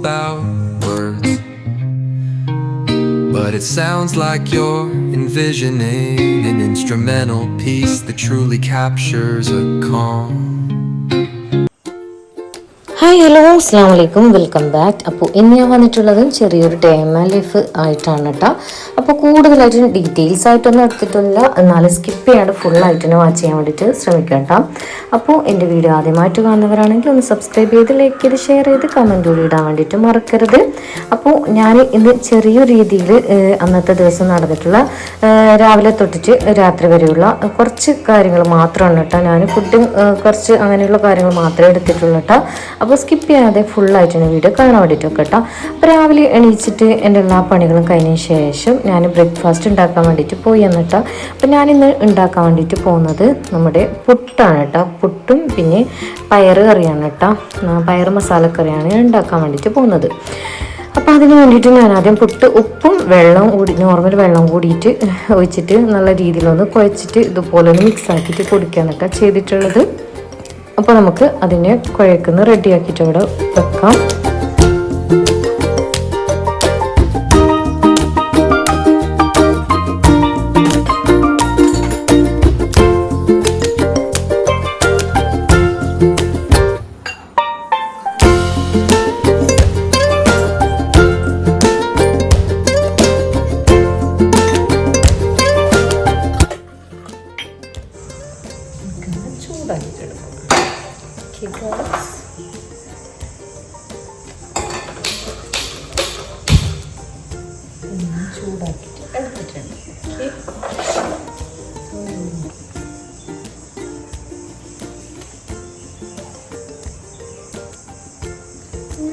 about words, but it sounds like you're envisioning an instrumental piece that truly captures a calm. Hi hello അസ്സാം വലൈക്കും welcome back അപ്പോൾ ഇന്ന് ഞാൻ വന്നിട്ടുള്ളത് ചെറിയൊരു ഡേ എം എൽ എഫ് ആയിട്ടാണ് കേട്ടോ അപ്പോൾ കൂടുതലായിട്ടും ഡീറ്റെയിൽസ് ആയിട്ടൊന്നും എടുത്തിട്ടില്ല എന്നാലും സ്കിപ്പ് ചെയ്യാണ്ട് ഫുള്ളായിട്ട് തന്നെ വാച്ച് ചെയ്യാൻ വേണ്ടിയിട്ട് ശ്രമിക്കാം കേട്ടോ അപ്പോൾ എന്റെ വീഡിയോ ആദ്യമായിട്ട് കാണുന്നവരാണെങ്കിൽ ഒന്ന് സബ്സ്ക്രൈബ് ചെയ്ത് ലൈക്ക് ചെയ്ത് ഷെയർ ചെയ്ത് കമന്റ് കൂടി ഇടാൻ വേണ്ടിയിട്ട് മറക്കരുത്. അപ്പോൾ ഞാൻ ഇന്ന് ചെറിയ രീതിയിൽ അന്നത്തെ ദിവസം നടന്നിട്ടുള്ള രാവിലെ തൊട്ടിട്ട് രാത്രി വരെയുള്ള കുറച്ച് കാര്യങ്ങൾ മാത്രമാണ് കേട്ടോ ഞാൻ ഫുഡും കുറച്ച് അങ്ങനെയുള്ള കാര്യങ്ങൾ മാത്രമേ എടുത്തിട്ടുള്ളൂ കേട്ടോ അപ്പോൾ സ്കിപ്പ് ചെയ്യാതെ ഫുള്ളായിട്ടാണ് വീഡിയോ കാണാൻ വേണ്ടിയിട്ട് കേട്ടോ. അപ്പോൾ രാവിലെ എണീച്ചിട്ട് എന്റെ എല്ലാ പണികളും കഴിഞ്ഞതിന് ശേഷം ഞാൻ ബ്രേക്ക്ഫാസ്റ്റ് ഉണ്ടാക്കാൻ വേണ്ടിയിട്ട് പോയി എന്നിട്ടോ അപ്പോൾ ഞാനിന്ന് ഉണ്ടാക്കാൻ വേണ്ടിയിട്ട് പോകുന്നത് നമ്മുടെ പുട്ടാണ് കേട്ടോ. പുട്ടും പിന്നെ പയറ് കറിയാണ് കേട്ടോ. പയർ മസാല മസാലക്കറിയാണ് ഞാൻ ഉണ്ടാക്കാൻ വേണ്ടിയിട്ട് പോകുന്നത്. അപ്പോൾ അതിന് വേണ്ടിയിട്ട് ഞാൻ ആദ്യം പുട്ട് ഉപ്പും വെള്ളവും കൂടി നോർമൽ വെള്ളം കൂടിയിട്ട് ഒഴിച്ചിട്ട് നല്ല രീതിയിലൊന്ന് കുഴച്ചിട്ട് ഇതുപോലെ ഒന്ന് മിക്സ് ആക്കിയിട്ട് കുടിക്കാനൊക്കെ ചെയ്തിട്ടുള്ളത്. അപ്പോൾ നമുക്ക് അതിനെ കുഴക്കുന്ന റെഡിയാക്കിയിട്ട് അവിടെ വെക്കാം.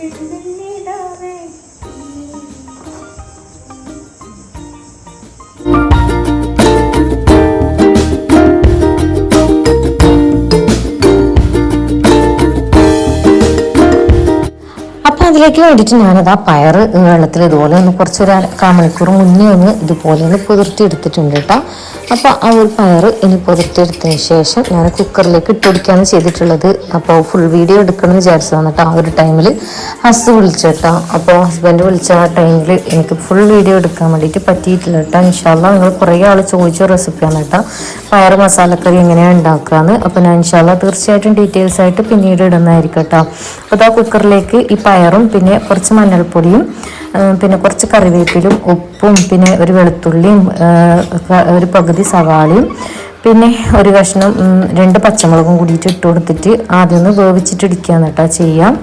അപ്പം അതിലേക്ക് വേണ്ടിയിട്ട് ഞാനത് ആ പയർ വെള്ളത്തിൽ ഇതുപോലെ ഒന്ന് കുറച്ചൊരു അര- കാൽ മണിക്കൂർ മുന്നേ ഒന്ന് ഇതുപോലെ ഒന്ന് പുതിർത്തി എടുത്തിട്ടുണ്ട് കേട്ടോ. അപ്പോൾ ആ ഒരു പയർ ഇനി പുതിർത്തി എടുത്തതിന് ശേഷം ഞാൻ കുക്കറിലേക്ക് ഇട്ടൊടിക്കുകയാണ് ചെയ്തിട്ടുള്ളത്. അപ്പോൾ ഫുൾ വീഡിയോ എടുക്കണമെന്ന് വിചാരിച്ചു കേട്ടോ ആ ഒരു ടൈമിൽ ഹസ് വിളിച്ചു കേട്ടോ. അപ്പോൾ ഹസ്ബൻഡ് വിളിച്ച ആ ടൈമിൽ എനിക്ക് ഫുൾ വീഡിയോ എടുക്കാൻ വേണ്ടിയിട്ട് പറ്റിയിട്ടില്ല കേട്ടോ. ഇൻഷാല്ല നിങ്ങൾ കുറേ ആൾ ചോദിച്ച റെസിപ്പിയാണ് കേട്ടോ. പയർ മസാലക്കറി എങ്ങനെയാണ് ഉണ്ടാക്കുകയെന്ന് അപ്പോൾ ഞാൻ ഇൻഷാല്ല തീർച്ചയായിട്ടും ഡീറ്റെയിൽസ് ആയിട്ട് പിന്നീട് ഇടുന്നതായിരിക്കും കേട്ടോ. അപ്പോൾ ആ കുക്കറിലേക്ക് ഈ പയറും പിന്നെ കുറച്ച് മഞ്ഞൾപ്പൊടിയും പിന്നെ കുറച്ച് കറിവേപ്പിലും ഉപ്പും പിന്നെ ഒരു വെളുത്തുള്ളിയും ഒരു പകുതി സവാളയും പിന്നെ ഒരു കഷ്ണം രണ്ട് പച്ചമുളകും കൂടിയിട്ട് ഇട്ട് കൊടുത്തിട്ട് ആദ്യം ഒന്ന് വേവിച്ചിട്ട് ഇടിക്കുകയാണ് കേട്ടോ ചെയ്യാം.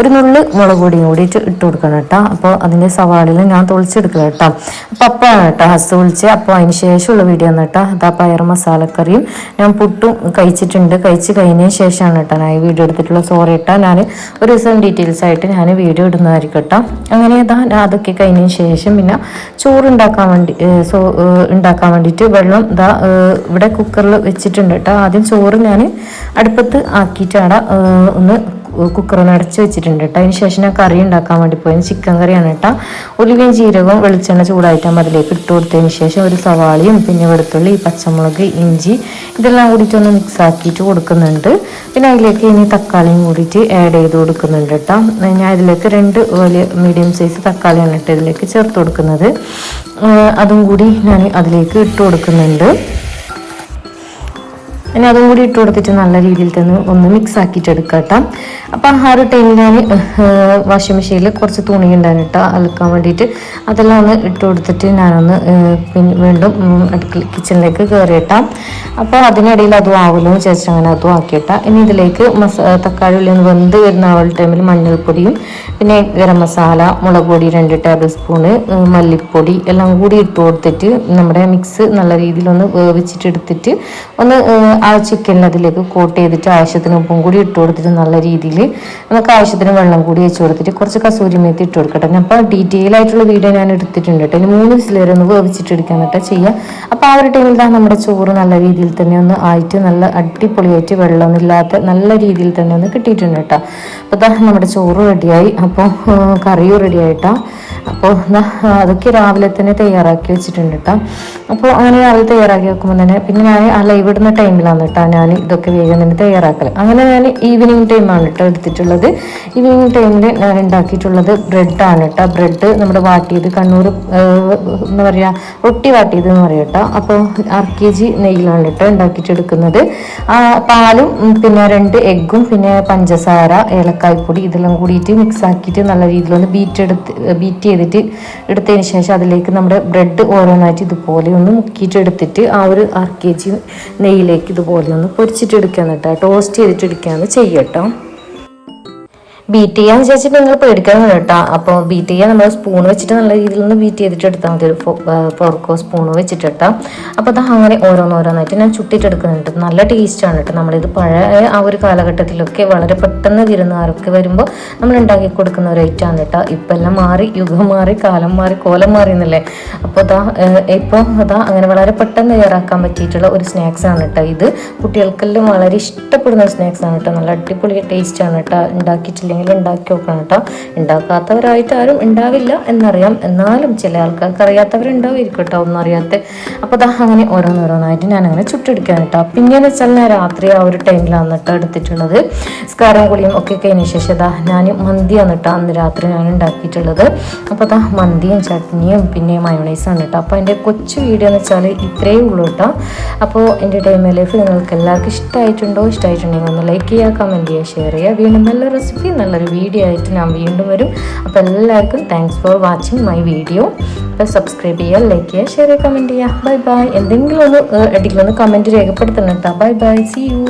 ഒരു നുള്ള് മുളക് പൊടിയും കൂടിയിട്ട് ഇട്ട് കൊടുക്കണം കേട്ടോ. അപ്പോൾ അതിന്റെ സവാളിൽ ഞാൻ തൊളിച്ചെടുക്കുക കേട്ടോ. അപ്പോൾ അപ്പോഴാണ് കേട്ടോ ഹസ് വിളിച്ച് അപ്പോൾ അതിന് ശേഷമുള്ള വീഡിയോ ആണ് കേട്ടോ. അതാ പയർ മസാലക്കറിയും ഞാൻ പുട്ടും കഴിച്ചിട്ടുണ്ട്. കഴിച്ച് കഴിഞ്ഞതിന് ശേഷമാണ് കേട്ടോ ഞാൻ ഈ വീഡിയോ എടുത്തിട്ടുള്ള സോറി കേട്ടോ. ഞാൻ ഒരു ദിവസം ഡീറ്റെയിൽസ് ആയിട്ട് ഞാൻ വീഡിയോ ഇടുന്നതായിരിക്കും കേട്ടോ. അങ്ങനെ ഇതാ ഞാൻ അതൊക്കെ കഴിഞ്ഞതിന് ശേഷം പിന്നെ ചോറ് ഉണ്ടാക്കാൻ വേണ്ടി സോ ഉണ്ടാക്കാൻ വേണ്ടിയിട്ട് വെള്ളം ഇതാ ഇവിടെ കുക്കറിൽ വെച്ചിട്ടുണ്ട് കേട്ടോ. ആദ്യം ചോറ് ഞാൻ അടുപ്പത്ത് ആക്കിയിട്ടാണ് ഒന്ന് കുക്കറിൽ അടച്ച് വെച്ചിട്ടുണ്ട് കേട്ടോ. അതിന് ശേഷം ഞാൻ കറി ഉണ്ടാക്കാൻ വേണ്ടി പോയത്. ചിക്കൻ കറിയാണ് കേട്ടോ. ഉലുവയും ജീരകവും വെളിച്ചെണ്ണ ചൂടായിട്ടാകുമ്പോൾ അതിലേക്ക് ഇട്ട് കൊടുത്തതിന് ശേഷം ഒരു സവാളയും പിന്നെ വെളുത്തുള്ളി പച്ചമുളക് ഇഞ്ചി ഇതെല്ലാം കൂടിയിട്ട് ഒന്ന് മിക്സ് ആക്കിയിട്ട് കൊടുക്കുന്നുണ്ട്. പിന്നെ അതിലേക്ക് ഇനി തക്കാളിയും കൂടിയിട്ട് ആഡ് ചെയ്ത് കൊടുക്കുന്നുണ്ട് കേട്ടോ. ഞാൻ ഇതിലേക്ക് രണ്ട് വലിയ മീഡിയം സൈസ് തക്കാളിയാണ് കേട്ടോ ഇതിലേക്ക് ചേർത്ത് കൊടുക്കുന്നത്. അതും കൂടി ഞാൻ അതിലേക്ക് ഇട്ട് കൊടുക്കുന്നുണ്ട്. ഇനി അതും കൂടി ഇട്ട് കൊടുത്തിട്ട് നല്ല രീതിയിൽ തന്നെ ഒന്ന് മിക്സ് ആക്കിയിട്ട് എടുക്കാം കേട്ടോ അപ്പം ആ ഒരു ടൈമിൽ ഞാൻ വാഷിംഗ് മെഷീനിൽ കുറച്ച് തുണി ഉണ്ടായിരുന്നു കേട്ടോ അലക്കാൻ വേണ്ടിയിട്ട്. അതെല്ലാം ഒന്ന് ഇട്ട് കൊടുത്തിട്ട് ഞാനൊന്ന് പിന്നെ വീണ്ടും അടുക്കള കിച്ചണിലേക്ക് കയറിയിട്ടാം അപ്പോൾ അതിനിടയിൽ അതും ആവുമല്ലോ എന്ന് വിചാരിച്ചിട്ട് അങ്ങനെ അതും ആക്കിയിട്ടാ. ഇനി ഇതിലേക്ക് മസ തക്കാളി ഉള്ളി ഒന്ന് വെന്ത് വരുന്ന ആ ഒരു ടൈമിൽ മഞ്ഞൾപ്പൊടിയും പിന്നെ ഗരം മസാല മുളക് പൊടി രണ്ട് ടേബിൾ സ്പൂണ് മല്ലിപ്പൊടി എല്ലാം കൂടി ഇട്ട് കൊടുത്തിട്ട് നമ്മുടെ മിക്സ് നല്ല രീതിയിൽ ഒന്ന് വേവിച്ചിട്ട് എടുത്തിട്ട് ഒന്ന് ആ ചിക്കൻ അതിലേക്ക് കോട്ട് ചെയ്തിട്ട് ആവശ്യത്തിന് ഉപ്പും കൂടി ഇട്ട് കൊടുത്തിട്ട് നല്ല രീതിയിൽ നമുക്ക് ആവശ്യത്തിന് വെള്ളം കൂടി വെച്ച് കൊടുത്തിട്ട് കുറച്ച് കസൂരി മേത്തി ഇട്ട് കൊടുക്കട്ടെ. അപ്പോൾ ഡീറ്റെയിൽ ആയിട്ടുള്ള വീഡിയോ ഞാൻ എടുത്തിട്ടുണ്ട് കേട്ടോ. ഇനി മൂന്ന് വിസിൽ ഒന്ന് വേവിച്ചിട്ട് എടുക്കാൻ കേട്ടോ ചെയ്യാം. അപ്പോൾ ആ ഒരു ടൈമിൽ തന്നെ നമ്മുടെ ചോറ് നല്ല രീതിയിൽ തന്നെ ഒന്ന് ആയിട്ട് നല്ല അടിപൊളിയായിട്ട് വെള്ളമൊന്നും ഇല്ലാത്ത നല്ല രീതിയിൽ തന്നെ ഒന്ന് കിട്ടിയിട്ടുണ്ട് കേട്ടോ. അപ്പോൾ ഇതാ നമ്മുടെ ചോറ് റെഡിയായി അപ്പോൾ കറിയും റെഡിയായിട്ടാ അപ്പോൾ അതൊക്കെ രാവിലെ തന്നെ തയ്യാറാക്കി വെച്ചിട്ടുണ്ട് കേട്ടോ. അപ്പോൾ അങ്ങനെ രാവിലെ തയ്യാറാക്കി വെക്കുമ്പോൾ തന്നെ പിന്നെ ഞാൻ ആ ലൈവ് ഇടുന്ന ടൈമിലാണ് ടൈമിലാണ് കേട്ടോ ഞാൻ ഇതൊക്കെ വേഗം തയ്യാറാക്കൽ അങ്ങനെ ഞാൻ ഈവനിങ് ടൈമാണ് കേട്ടോ എടുത്തിട്ടുള്ളത്. ഈവനിങ് ടൈമിൽ ഞാൻ ഉണ്ടാക്കിയിട്ടുള്ളത് ബ്രെഡാണ് കേട്ടോ ബ്രെഡ് നമ്മുടെ വാട്ടിയത് കണ്ണൂർ എന്താ പറയുക റൊട്ടി വാട്ടിയത് എന്ന് പറയും കേട്ടോ അപ്പോൾ അര കെ ജി നെയ്യിലാണ് കേട്ടോ ഉണ്ടാക്കിയിട്ടെടുക്കുന്നത് പാലും പിന്നെ രണ്ട് എഗ്ഗും പിന്നെ പഞ്ചസാര ഏലക്കായ്പൊടി ഇതെല്ലാം കൂടിയിട്ട് മിക്സ് ആക്കിയിട്ട് നല്ല രീതിയിലൊന്ന് ബീറ്റ് എടുത്ത് ബീറ്റ് ചെയ്തിട്ട് എടുത്തതിന് ശേഷം അതിലേക്ക് നമ്മുടെ ബ്രെഡ് ഓരോന്നായിട്ട് ഇതുപോലെ ഒന്ന് മുക്കിയിട്ട് എടുത്തിട്ട് ആ ഒരു അര കെ ജി നെയ്യിലേക്ക് ഇതുപോലെ ഒന്ന് പൊരിച്ചിട്ട് എടുക്കാന്ന് കേട്ടോ. ടോസ്റ്റ് ചെയ്തിട്ട് എടുക്കാന്ന് ചെയ്യട്ടോ ബീറ്റ് ചെയ്യാൻ വിചാരിച്ചിട്ട് നിങ്ങൾ പേടിക്കാൻ കേട്ടോ അപ്പോൾ ബീറ്റ് ചെയ്യാൻ നമ്മൾ സ്പൂൺ വെച്ചിട്ട് നല്ല രീതിയിൽ ഒന്ന് ബീറ്റ് ചെയ്തിട്ട് എടുത്താൽ മതി. ഒരു ഫോർക്കോ സ്പൂണോ വെച്ചിട്ട് കേട്ടോ അപ്പോൾ അത് അങ്ങനെ ഓരോന്നോരോന്നായിട്ട് ഞാൻ ചുട്ടിട്ടെടുക്കുന്നുണ്ട്. നല്ല ടേസ്റ്റാണ് കേട്ടോ നമ്മളിത് പഴയ ആ ഒരു കാലഘട്ടത്തിലൊക്കെ വളരെ പെട്ടെന്ന് വിരുന്നുകാരൊക്കെ വരുമ്പോൾ നമ്മൾ ഉണ്ടാക്കി കൊടുക്കുന്ന ഒരു ഐറ്റമാണ് കേട്ടോ ഇപ്പം എല്ലാം മാറി യുഗം മാറി കാലം മാറി കോലം മാറി എന്നല്ലേ. അപ്പോൾ അതാ ഇപ്പോൾ അതാ അങ്ങനെ വളരെ പെട്ടെന്ന് തയ്യാറാക്കാൻ പറ്റിയിട്ടുള്ള ഒരു സ്നാക്സ് ആണ് കേട്ടോ ഇത്. കുട്ടികൾക്കെല്ലാം വളരെ ഇഷ്ടപ്പെടുന്ന സ്നാക്സ് ആണ് കേട്ടോ നല്ല അടിപൊളി ടേസ്റ്റ് ആണ് കേട്ടോ ഉണ്ടാക്കിയിട്ടില്ലെങ്കിൽ ഉണ്ടാക്കി നോക്കണം കേട്ടോ. ഉണ്ടാക്കാത്തവരായിട്ട് ആരും ഉണ്ടാവില്ല എന്നറിയാം. എന്നാലും ചില ആൾക്കാർക്ക് അറിയാത്തവരുണ്ടാവുമായിരിക്കും കേട്ടോ ഒന്നും അറിയാത്ത അപ്പോൾ അതാ അങ്ങനെ ഓരോന്നോരോന്നായിട്ട് ഞാൻ അങ്ങനെ ചുട്ടെടുക്കാൻ കേട്ടോ പിന്നെയെന്ന് വെച്ചാൽ ഞാൻ രാത്രി ആ ഒരു ടൈമിലാണ് കേട്ടോ എടുത്തിട്ടുള്ളത്. സ്കാരം കുളിയും ഒക്കെ കഴിഞ്ഞ ശേഷം അതാ ഞാൻ മന്തിയാണ് കേട്ടോ അന്ന് രാത്രി ഞാൻ ഉണ്ടാക്കിയിട്ടുള്ളത്. അപ്പോൾ അതാ മന്തിയും ചട്നിയും പിന്നെ മയോണൈസാണ് കേട്ടോ. അപ്പോൾ എന്റെ കൊച്ചു വീഡിയോ എന്ന് വെച്ചാൽ ഇത്രയേ ഉള്ളൂ കേട്ടോ. അപ്പോൾ എന്റെ ടൈം ലൈഫ് നിങ്ങൾക്ക് എല്ലാവർക്കും ഇഷ്ടമായിട്ടുണ്ടോ? ഇഷ്ടമായിട്ടുണ്ടെങ്കിൽ ഒന്ന് ലൈക്ക് ചെയ്യുക കമന്റ് ചെയ്യുക ഷെയർ ചെയ്യുക. വീണ്ടും നല്ല റെസിപ്പി നല്ലൊരു വീഡിയോ ആയിട്ട് ഞാൻ വീണ്ടും വരും. അപ്പോൾ എല്ലാവർക്കും thanks for watching my video അപ്പോൾ സബ്സ്ക്രൈബ് ചെയ്യുക ലൈക്ക് ചെയ്യുക ഷെയർ ചെയ്യുക കമന്റ് ചെയ്യുക. ബൈ ബൈ എന്തെങ്കിലും ഒന്ന് ഇടയ്ക്കൊന്ന് കമന്റ് രേഖപ്പെടുത്തണം കേട്ടോ. Bye bye C U